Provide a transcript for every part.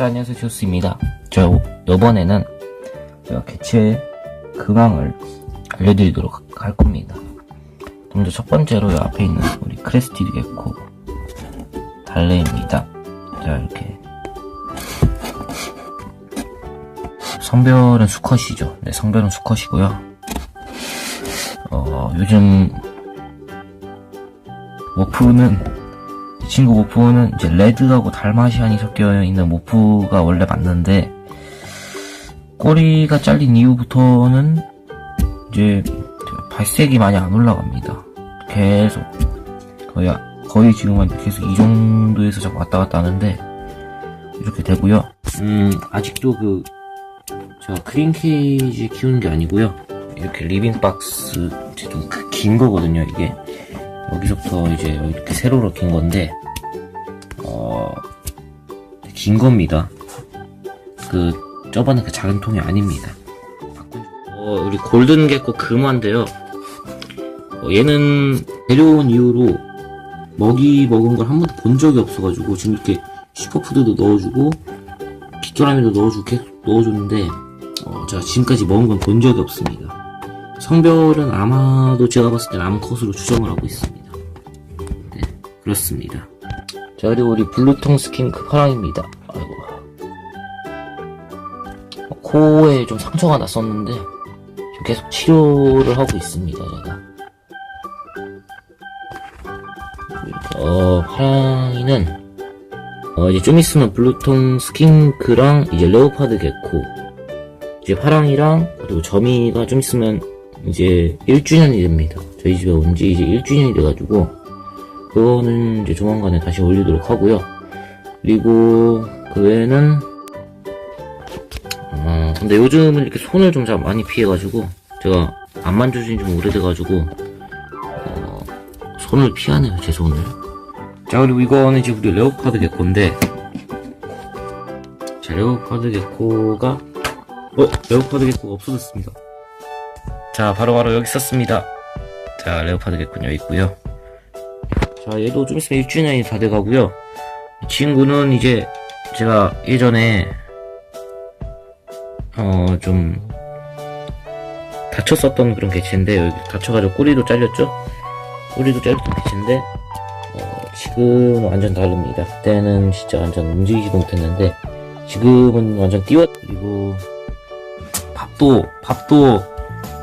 자, 안녕하세요. 지오스입니다. 저, 이번에는 제가 개체 근황을 알려드리도록 할 겁니다. 먼저 첫 번째로 이 앞에 있는 우리 크레스티드 개코 달래입니다. 자, 이렇게. 성별은 수컷이죠. 네, 성별은 수컷이고요. 어, 요즘 모프는 이 친구 모프는 이제 레드하고 달마시안이 섞여 있는 모프가 원래 맞는데 꼬리가 잘린 이후부터는 이제 발색이 많이 안 올라갑니다. 계속 거의 거의 지금 한 계속 이 정도에서 자꾸 왔다 갔다 하는데 이렇게 되고요. 음 아직도 그 제가 크린 케이지 키우는 게 아니고요. 이렇게 리빙 박스 좀 긴 거거든요 이게 여기서부터 이제 이렇게 세로로 긴 건데 어, 긴 겁니다. 그 저번에 그 작은 통이 아닙니다. 어, 우리 골든 개코 금화인데요. 어, 얘는 데려온 이후로 먹이 먹은 걸 한 번도 본 적이 없어가지고 지금 이렇게 슈퍼푸드도 넣어주고 빗도라미도 넣어주고 계속 넣어줬는데 어, 제가 지금까지 먹은 건 본 적이 없습니다. 성별은 아마도 제가 봤을 땐 암컷으로 추정을 하고 있습니다. 네, 그렇습니다. 자, 그리고 우리 블루통 스킨크 파랑입니다. 아이고. 어, 코에 좀 상처가 났었는데, 지금 계속 치료를 하고 있습니다, 제가. 어, 파랑이는, 어, 이제 좀 있으면 블루통 스킨크랑 이제 레오파드 개코, 이제 파랑이랑, 그리고 점이가 좀 있으면 이제 1주년이 됩니다. 저희 집에 온 지 이제 1주년이 돼가지고, 그거는 이제 조만간에 다시 올리도록 하고요. 그리고 그 외에는 어 근데 요즘은 이렇게 손을 좀 잘 많이 피해가지고 제가 안 만져준 지 좀 오래돼가지고 어 손을 피하네요 제 손을. 자 그리고 이거는 이제 우리 레오파드 개코인데 자 레오파드 개코가 어 레오파드 개코가 없어졌습니다. 자 바로바로 여기 있었습니다. 자 레오파드 개코는 여기 있고요. 자, 얘도 좀 있으면 1주년이 다 돼가고요. 이 친구는 이제 제가 예전에 어, 좀 다쳤었던 그런 개체인데 여기 다쳐가지고 꼬리도 잘렸죠? 꼬리도 잘렸던 개체인데 어, 지금은 완전 다릅니다. 그때는 진짜 완전 움직이지도 못했는데 지금은 완전 뛰어 그리고 밥도 밥도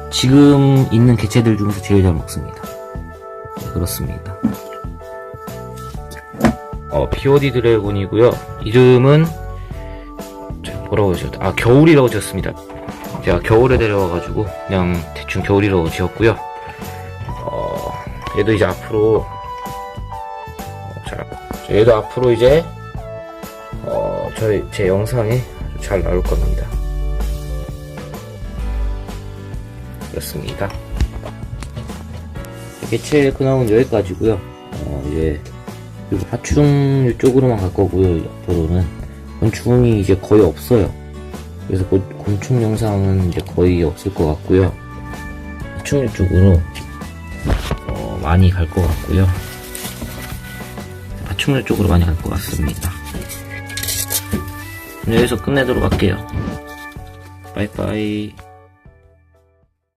지금 있는 개체들 중에서 제일 잘 먹습니다. 네, 그렇습니다. 어, POD 드래곤이고요. 이름은 뭐라고 지었다. 아, 겨울이라고 지었습니다. 제가 겨울에 데려와가지고 그냥 대충 겨울이라고 지었고요. 어, 얘도 이제 앞으로 어, 자, 얘도 앞으로 이제 어, 저희 제 아주 잘 나올 겁니다. 그렇습니다. 개체 근황은 여기까지고요. 어, 이제 그리고 파충 쪽으로만 갈 거고요. 앞으로는 곤충이 이제 거의 없어요. 그래서 고, 곤충 영상은 이제 거의 없을 것 같고요. 파충류 쪽으로 어, 많이 갈 것 같고요. 파충류 쪽으로 많이 갈 것 같습니다. 여기서 끝내도록 할게요. 빠이빠이.